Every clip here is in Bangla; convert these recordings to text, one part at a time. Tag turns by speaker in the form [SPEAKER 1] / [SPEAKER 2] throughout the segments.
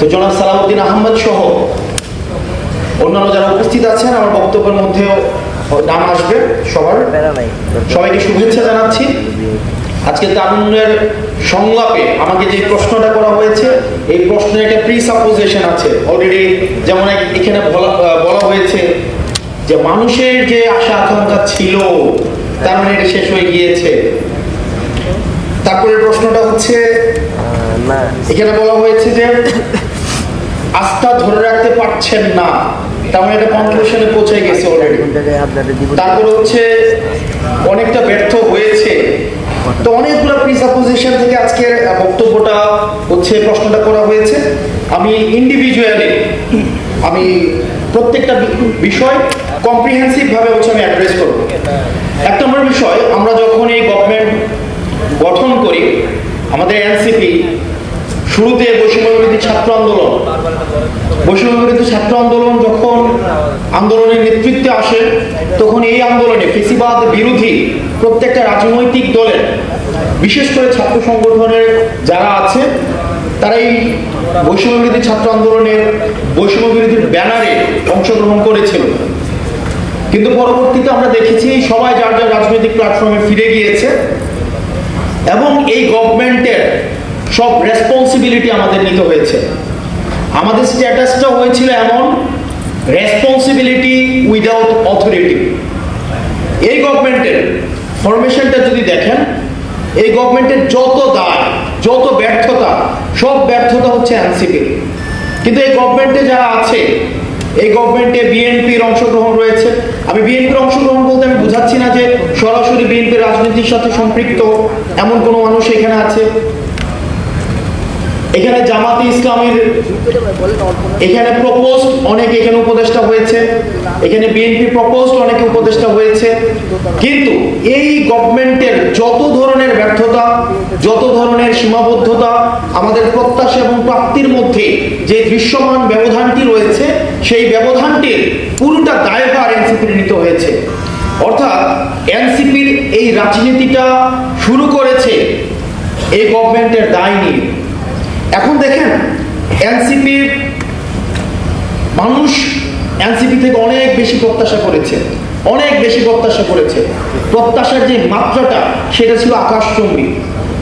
[SPEAKER 1] তো জনাব সালাউদ্দিন আহমদ সহ অন্যান্য যারা উপস্থিত আছেন আমার বক্তব্যের মধ্যেও নাম আসবে সবার। সবাইকে শুভেচ্ছা জানাচ্ছি। আজকে তারুণ্যের সংলাপে আমাকে যে প্রশ্নটা করা হয়েছে এই প্রশ্নের একটা প্রি সাপোজিশন আছে। অলরেডি যেমন এখানে বলা হয়েছে যে মানুষের যে আশা আকাঙ্ক্ষা ছিল তার মানে এটা শেষ হয়ে গিয়েছে। তারপরে প্রশ্নটা হচ্ছে এখানে বলা হয়েছে যে আস্থা ধরে রাখতে পারছেন না। তার মানে এটা কনক্লুশনে পৌঁছে গেছে অলরেডি তারপরে হচ্ছে, অনেকটা ব্যর্থ হয়েছে। তো অনেকগুলো প্রিসাপোজিশন থেকে আজকে বক্তব্যটা হচ্ছে, প্রশ্নটা করা হয়েছে। আমি ইন্ডিভিজুয়ালি আমি প্রত্যেকটা বিষয় কম্প্রিহেন্সিভ ভাবে হচ্ছে আমি অ্যাড্রেস করব। এক নম্বর বিষয়, আমরা যখন এই গভর্নমেন্ট গঠন করি, আমাদের এনসিপি শুরুতে বৈষম্য ছাত্র আন্দোলন বৈষম্য বিরোধী ছাত্র আন্দোলন যখন আন্দোলনের নেতৃত্বে আসে, তখন এই আন্দোলনে ফেসিবাদ বিরোধী প্রত্যেকটা রাজনৈতিক দলের, বিশেষ করে ছাত্র সংগঠনের যারা আছে তারা এই বৈষম্য বিরোধী ছাত্র আন্দোলনের বৈষম্যবিরোধীর ব্যানারে অংশগ্রহণ করেছিল। কিন্তু পরবর্তীতে আমরা দেখেছি সবাই যার যার রাজনৈতিক প্ল্যাটফর্মে ফিরে গিয়েছে এবং এই গভর্নমেন্টের সব রেসপন্সিবিলিটি আমাদের নিতে হয়েছে। আমাদের স্ট্যাটাসটা হয়েছিল এমন রেসপন্সিবিলিটি উইদাউট অথরিটি এই গভর্নমেন্টের ফরমেশনটা যদি দেখেন, এই গভর্নমেন্টের যত দায়, যত ব্যর্থতা, সব ব্যর্থতা হচ্ছে এনসিপি। কিন্তু এই গভর্নমেন্টে যারা আছে, এই গভর্নমেন্টে বিএনপির অংশগ্রহণ রয়েছে। আমি বিএনপির অংশগ্রহণ বলতে আমি বুঝাচ্ছি না যে সরাসরি বিএনপির রাজনীতির সাথে সম্পৃক্ত এমন কোনো মানুষ এখানে আছে। এখানে জামাতে ইসলামের এখানে প্রপোজ অনেক এখানে উপদেষ্টা হয়েছে, এখানে বিএনপি প্রপোজ অনেকে উপদেষ্টা হয়েছে। কিন্তু এই গভর্নমেন্টের যত ধরনের ব্যর্থতা, যত ধরনের সীমাবদ্ধতা, আমাদের প্রত্যাশা এবং প্রাপ্তির মধ্যে যে দৃশ্যমান ব্যবধানটি রয়েছে, সেই ব্যবধানটির পুরোটা দায়ভার এনসিপির নিতে হয়েছে। অর্থাৎ এনসিপির এই রাজনীতিটা শুরু করেছে এই গভর্নমেন্টের দায় নিয়ে। এখন দেখেন এনসিপি মানুষ এনসিপি থেকে অনেক বেশি প্রত্যাশা করেছে, অনেক বেশি প্রত্যাশা করেছে। প্রত্যাশার যে মাত্রাটা, সেটা ছিল আকাশচুম্বী।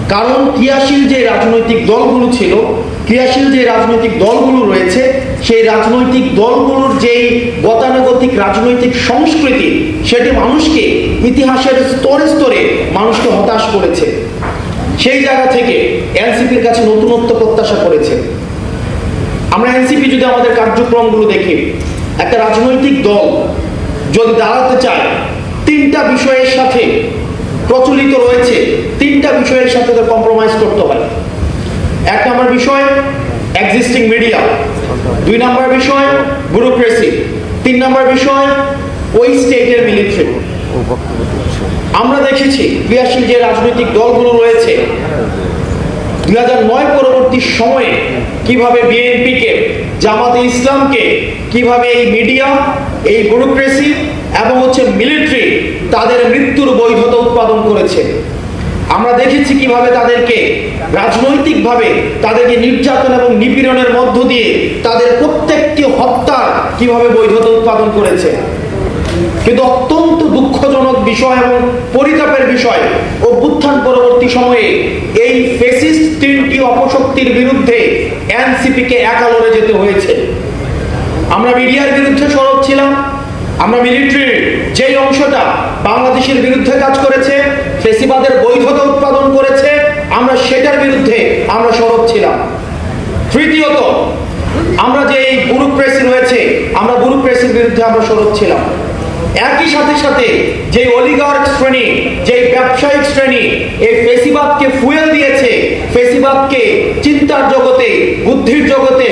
[SPEAKER 1] কারণ ক্রিয়াশীল যে রাজনৈতিক দলগুলো ছিল, ক্রিয়াশীল যে রাজনৈতিক দলগুলো রয়েছে, সেই রাজনৈতিক দলগুলোর যেই গতানুগতিক রাজনৈতিক সংস্কৃতি, সেটি মানুষকে ইতিহাসের স্তরে স্তরে মানুষকে হতাশ করেছে। সেই জায়গা থেকে এনসিপির কাছে নতুনত্ব প্রত্যাশা করেছে। আমরা এনসিপি যদি আমাদের কার্যক্রমগুলো দেখি, একটা রাজনৈতিক দল যদি দাঁড়াতে চায়, তিনটা বিষয়ের সাথে প্রচলিত রয়েছে, তিনটা বিষয়ের সাথে তাদের কম্প্রোমাইজ করতে হয়। এক নম্বর বিষয় এক্সিস্টিং মিডিয়া দুই নম্বর বিষয় ব্যুরোক্রেসি তিন নম্বর বিষয়, ওই স্টেটের মিলিটারি আমরা দেখেছি ক্রিয়াশীল যে রাজনৈতিক দলগুলো রয়েছে দুই হাজার নয় পরবর্তী সময়ে কীভাবে বিএনপিকে, জামাতে ইসলামকে, কীভাবে এই মিডিয়া, এই ব্যুরোক্রেসি এবং হচ্ছে মিলিটারি তাদের মৃত্যুর বৈধতা উৎপাদন করেছে। আমরা দেখেছি কীভাবে তাদেরকে রাজনৈতিকভাবে তাদেরকে নির্যাতন এবং নিপীড়নের মধ্য দিয়ে তাদের প্রত্যেকটি হত্যার কীভাবে বৈধতা উৎপাদন করেছে। কিন্তু অত্যন্ত দুঃখজনক বিষয় এবং পরিতাপের বিষয় অভ্যুত্থান পরবর্তী সময়ে এই ফেসিস্ট তিনটি অপশক্তির বিরুদ্ধে এনসিপিকে একা লড়ে যেতে হয়েছে। আমরা মিডিয়ার বিরুদ্ধে সরব ছিলাম, আমরা মিলিটারির যেই অংশটা বাংলাদেশের বিরুদ্ধে কাজ করেছে ফেসিবাদের বৈধতা উৎপাদন করেছে, আমরা সেটার বিরুদ্ধে আমরা সরব ছিলাম। তৃতীয়ত, আমরা যে এই গুরু প্রেস রয়েছে, আমরা গুরু প্রেসের বিরুদ্ধে আমরা সরব ছিলাম। একই সাথে সাথে যে অলিগার্ক শ্রেণি যে ব্যবসায়িক শ্রেণি, এই ফেসিবাদকে ফুয়েল দিয়েছে, ফেসিবাদকে চিন্তার জগতে, বুদ্ধির জগতে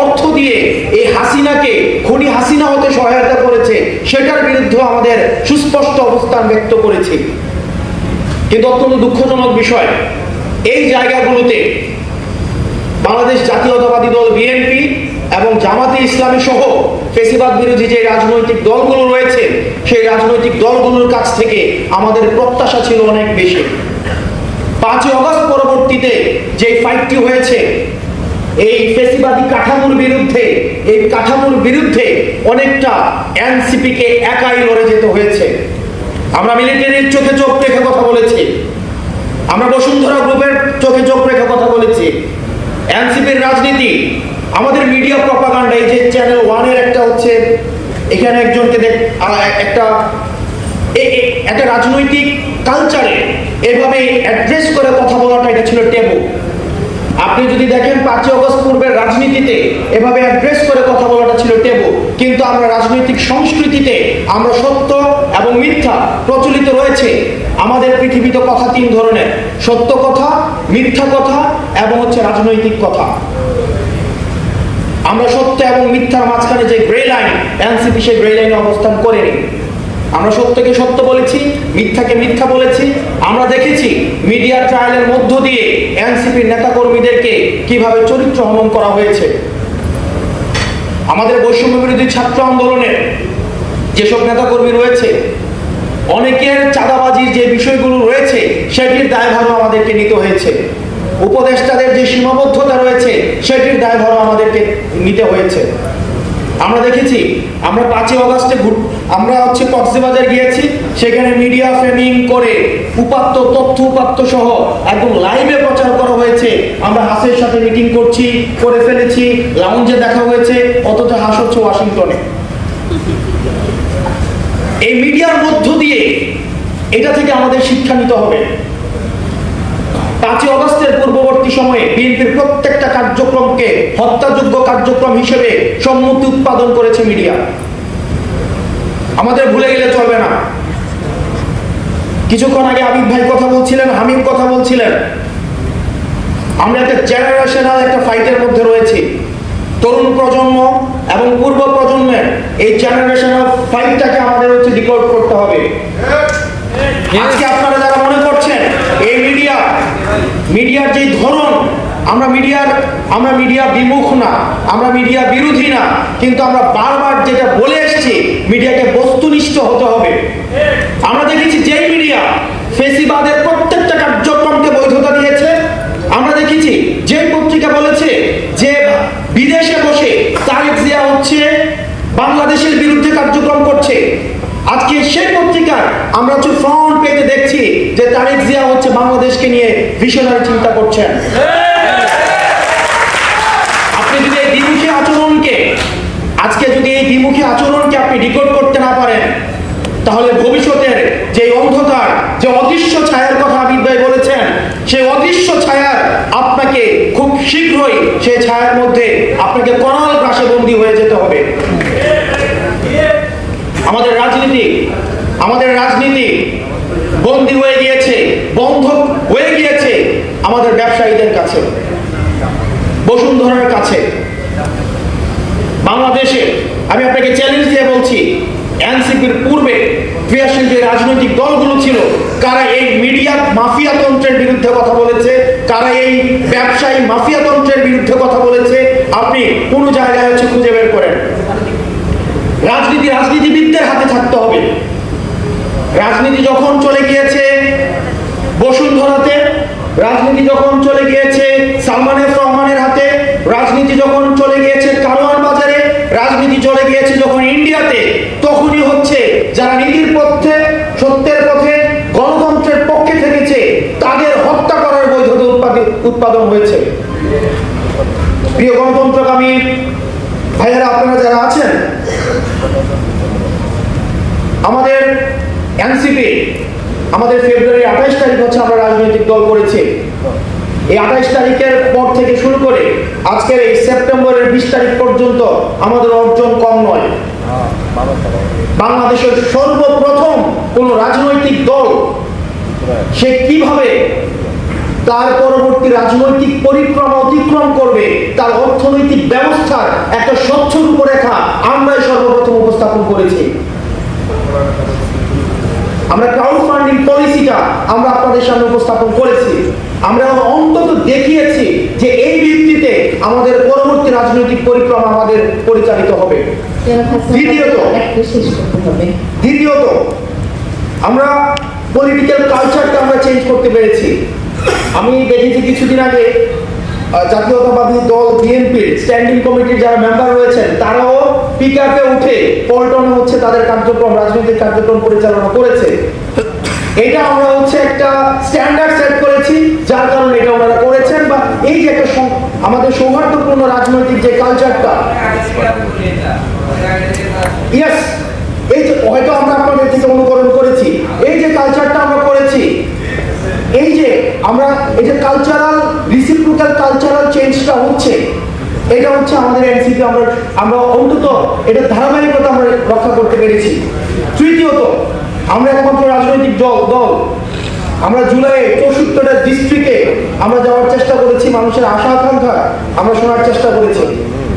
[SPEAKER 1] অর্থ দিয়ে এই হাসিনাকে, খুনি হাসিনা হতে সহায়তা করেছে, সেটার বিরুদ্ধে আমাদের সুস্পষ্ট অবস্থান ব্যক্ত করেছি। কিন্তু অত্যন্ত দুঃখজনক বিষয়, এই জায়গাগুলোতে বাংলাদেশ জাতীয়তাবাদী দল বিএনপি এবং জামাতে ইসলামী সহ ফেসিবাদ বিরোধী যে রাজনৈতিক দলগুলো রয়েছে, সেই রাজনৈতিক দলগুলোর কাছ থেকে আমাদের প্রত্যাশা ছিল অনেক বেশি। পাঁচই অগস্ট পরবর্তীতে যে ফাইটটি হয়েছে, এই ফেসিবাদী কাঠামোর বিরুদ্ধে, এই কাঠামোর বিরুদ্ধে অনেকটা এনসিপি কে একাই লড়ে যেতে হয়েছে। আমরা মিলিটারির চোখে চোখ রেখে কথা বলেছি আমরা বসুন্ধরা গ্রুপের চোখে চোখ রেখে কথা বলেছি এনসিপির রাজনীতি আমাদের মিডিয়া প্রপাগান্ডা এই যে চ্যানেল ওয়ানের একটা হচ্ছে, এখানে একজনকে দেখ একটা একটা রাজনৈতিক কালচারে এভাবে অ্যাড্রেস করে কথা বলাটা এটা ছিল টেবু আপনি যদি দেখেন পাঁচই অগস্ট পূর্বের রাজনীতিতে এভাবে অ্যাড্রেস করে কথা বলাটা ছিল টেবু কিন্তু আমরা রাজনৈতিক সংস্কৃতিতে আমরা সত্য এবং মিথ্যা প্রচলিত রয়েছে। আমাদের পৃথিবীতে কথা তিন ধরনের, সত্য কথা, মিথ্যা কথা এবং হচ্ছে রাজনৈতিক কথা। আমরা সত্য এবং মিথ্যার মাঝখানে যে গ্রে লাইন এনসিপি সেই গ্রে লাইনে অবস্থান করেনি। আমরা সত্যকে সত্য বলেছি, মিথ্যাকে মিথ্যা বলেছি। আমরা দেখেছি মিডিয়া ট্রায়ালের মধ্য দিয়ে এনসিপির নেতাকর্মীদেরকে কীভাবে চরিত্র হনন করা হয়েছে। আমাদের বৈষম্য বিরোধী ছাত্র আন্দোলনের যেসব নেতাকর্মী রয়েছে, অনেকের চাঁদাবাজির যে বিষয়গুলো রয়েছে, সেটির দায়ভারও আমাদেরকে নিতে হয়েছে। উপদেষ্টাদের যে সীমাবদ্ধতা রয়েছে, সেটির দায়ভারও আমাদেরকে নিতে হয়েছে। আমরা দেখেছি, আমরা পাঁচই অগাস্টে আমরা হচ্ছে কক্সবাজার গিয়েছি, সেখানে মিডিয়া ফ্রেমিং করে উপাত্ত, তথ্য উপাত্ত সহ একদম লাইভে প্রচার করা হয়েছে। আমরা হাসের সাথে মিটিং করছি, করে ফেলেছি, লাউঞ্জে দেখা হয়েছে, অথচ হাস হচ্ছে ওয়াশিংটনে। এই মিডিয়ার মধ্য দিয়ে এটা থেকে আমাদের শিক্ষা নিতে হবে। পাঁচই অগস্টের পূর্ববর্তী সময়ে বিএনপির প্রত্যেকটা কার্যক্রমকে হত্যাযোগ্য কার্যক্রম হিসেবে সম্মতি উৎপাদন করেছে মিডিয়া। আমাদের ভুলে গেলে চলবে না। কিছুক্ষণ আগে আবিদ ভাই কথা বলছিলেন, হামিম কথা বলছিলেন। আমরা একটা জেনারেশনাল একটা ফাইটের মধ্যে রয়েছি। তরুণ প্রজন্ম এবং পূর্ব প্রজন্মের এই জেনারেশনাল ফাইটটাকে আমাদের হচ্ছে ডিকোড করতে হবে। আজকে আপনারা এই মিডিয়া, মিডিয়ার যে ধরন, আমরা মিডিয়ার, আমরা মিডিয়া বিমুখ না, আমরা মিডিয়া বিরোধী না, কিন্তু আমরা বারবার যেটা বলে এসেছি, মিডিয়াকে বস্তুনিষ্ঠ হতে হবে। আমরা দেখেছি যেই মিডিয়া ফেসিবাদের প্রত্যেকটা কার্যক্রমকে বৈধতা দিয়েছে, আমরা দেখেছি যে পত্রিকা বলেছে যে বিদেশে বসে তারেক জিয়া হচ্ছে করছে আজকে সেই পত্রিকার আমরা হচ্ছে ফ্রন্ট পেজে দেখছি যে তারেক জিয়া হচ্ছে বাংলাদেশকে নিয়ে ভিশনারি চিন্তা করছেন। আপনি যদি এই দ্বিমুখী আচরণকে, আজকে যদি এই দ্বিমুখী আচরণকে আপনি ডিকোড করতে না পারেন, তাহলে ভবিষ্যতের যে অন্ধকার, যে অদৃশ্য ছায়ার কথা আবিদ বলেছেন, সেই অদৃশ্য ছায়ার আপনাকে খুব শীঘ্রই সেই ছায়ার মধ্যে আপনাকে করাল গ্রাসে বন্দী হয়ে যেতে হবে। আমাদের রাজনীতি আমাদের রাজনীতি বন্দী হয়ে গিয়েছে বন্ধ হয়ে গিয়েছে আমাদের ব্যবসায়ীদের কাছে, বসুন্ধরার কাছে। বাংলাদেশে, আমি আপনাকে চ্যালেঞ্জ দিয়ে বলছি, এনসিপির পূর্বে ক্রিয়াশীল যে রাজনৈতিক দলগুলো ছিল, কারা এই মিডিয়া মাফিয়া তন্ত্রের বিরুদ্ধে কথা বলেছে, কারা এই ব্যবসায়ী মাফিয়া তন্ত্রের বিরুদ্ধে কথা বলেছে, আপনি কোন জায়গায় হচ্ছে খুঁজে বের করেন। রাজনীতি রাজনীতিবিদদের হাতে থাকতে হবে। রাজনীতি যখন চলে গিয়েছে বসুন্ধরাতে, রাজনীতি যখন চলে গিয়েছে সালমান এফ রহমানের হাতে, রাজনীতি যখন চলে গিয়েছে কারওয়ান বাজারে, রাজনীতি চলে গিয়েছে যখন ইন্ডিয়াতে, তখনই হচ্ছে যারা নীতির পথে, সত্যের পথে, গণতন্ত্রের পক্ষে থেকেছে, তাদের হত্যা করার বৈধতা উৎপাদি- উৎপাদন হয়েছে। প্রিয় গণতন্ত্রকামী ভাইয়েরা, আপনারা যারা আছেন আমাদের এনসিপি আমাদের ফেব্রুয়ারি আঠাইশ তারিখ হচ্ছে আমরা রাজনৈতিক দল করেছি। এই আঠাইশ তারিখের পর থেকে শুরু করে আজকের এই সেপ্টেম্বরের বিশ তারিখ পর্যন্ত আমাদের অর্জন কম নয়। বাংলাদেশের সর্বপ্রথম কোন রাজনৈতিক দল সে কীভাবে তার পরবর্তী রাজনৈতিক পরিক্রমা অতিক্রম করবে, তার অর্থনৈতিক ব্যবস্থার একটা স্বচ্ছ রূপরেখা আমরাই সর্বপ্রথম উপস্থাপন করেছি। আমরা ক্রাউড ফান্ডিং পলিসিটা আমরা আপনাদের সামনে উপস্থাপন করেছি আমরা অন্তত দেখিয়েছি যে এই ভিত্তিতে আমাদের পরবর্তী রাজনৈতিক পরিক্রমা আমাদের পরিচালিত হবে দ্বিতীয়ত। দ্বিতীয়ত, আমরা পলিটিক্যাল কালচারটা আমরা চেঞ্জ করতে পেরেছি আমি দেখেছি কিছুদিন আগে জাতীয়তাবাদী দল বিএনপির স্ট্যান্ডিং কমিটির যারা মেম্বার রয়েছেন, তারাও পিকআপে উঠে পল্টনে হচ্ছে তাদের কার্যক্রম, রাজনৈতিক কার্যক্রম পরিচালনা করেছে। এটা আমরা হচ্ছে একটা স্ট্যান্ডার্ড সেট করেছি, যার কারণে এটা ওনারা করেছেন বা এই যে একটা আমাদের সৌহার্দ্যপূর্ণ রাজনৈতিক যে কালচারটা ইয়েস এই যে হয়তো আমরা আপনাদের থেকে অনুকরণ করেছি, এই যে কালচারটা আমরা করেছি, এই যে আমরা, এই যে কালচারাল রিসিপ্রোকাল কালচারাল চেঞ্জটা হচ্ছে। এটা হচ্ছে আমাদের এনসিপি আমরা আমরা অন্তত এটা ধারাবাহিকতা আমরা রক্ষা করতে পেরেছি। তৃতীয়ত, আমরা একমাত্র রাজনৈতিক দল দল। আমরা জুলাইয়ে চৌষট্টিটা ডিস্ট্রিক্টে আমরা যাওয়ার চেষ্টা করেছি, মানুষের আশা আকাঙ্ক্ষা আমরা শোনার চেষ্টা করেছি।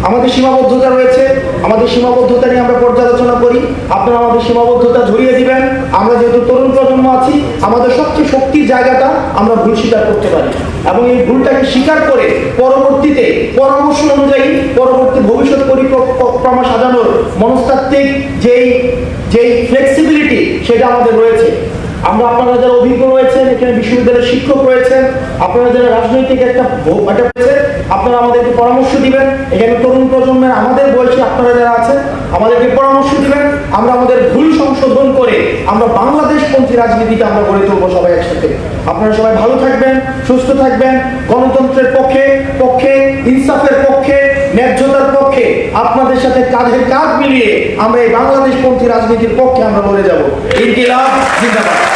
[SPEAKER 1] আমাদের সীমাবদ্ধতা রয়েছে, আমাদের সীমাবদ্ধতা নিয়ে আমরা পর্যালোচনা করি। আপনারা আমাদের সীমাবদ্ধতা ঝরিয়ে দিবেন। আমরা যেহেতু তরুণ প্রজন্ম আছি, আমাদের সবচেয়ে শক্তির জায়গাটা আমরা ভুল স্বীকার করতে পারি। এবং এই ভুলটাকে স্বীকার করে পরবর্তীতে পরামর্শ অনুযায়ী পরবর্তী ভবিষ্যৎ পরিক্রমা সাজানোর মনস্তাত্ত্বিক যেই যেই ফ্লেক্সিবিলিটি সেটা আমাদের রয়েছে। আমরা আপনারা যারা অভিজ্ঞ রয়েছেন, এখানে বিশ্ববিদ্যালয়ের শিক্ষক রয়েছেন, আপনারা যারা রাজনৈতিক একটা একটা আপনারা আমাদেরকে পরামর্শ দিবেন। এখানে তরুণ প্রজন্মের আমাদের বয়সী আপনারা যারা আছেন, আমাদেরকে পরামর্শ দিবেন। আমরা আমাদের ভুল সংশোধন করে আমরা বাংলাদেশপন্থী রাজনীতিটা আমরা গড়ে তুলবো সবাই একসাথে। আপনারা সবাই ভালো থাকবেন, সুস্থ থাকবেন। গণতন্ত্রের পক্ষে পক্ষে, ইনসাফের পক্ষে, ন্যায্যতার পক্ষে আপনাদের সাথে কাঁধে কাঁধ মিলিয়ে আমরা এই বাংলাদেশপন্থী রাজনীতির পক্ষে আমরা বলে যাব। ইনকিলাব, জিন্দাবাদ।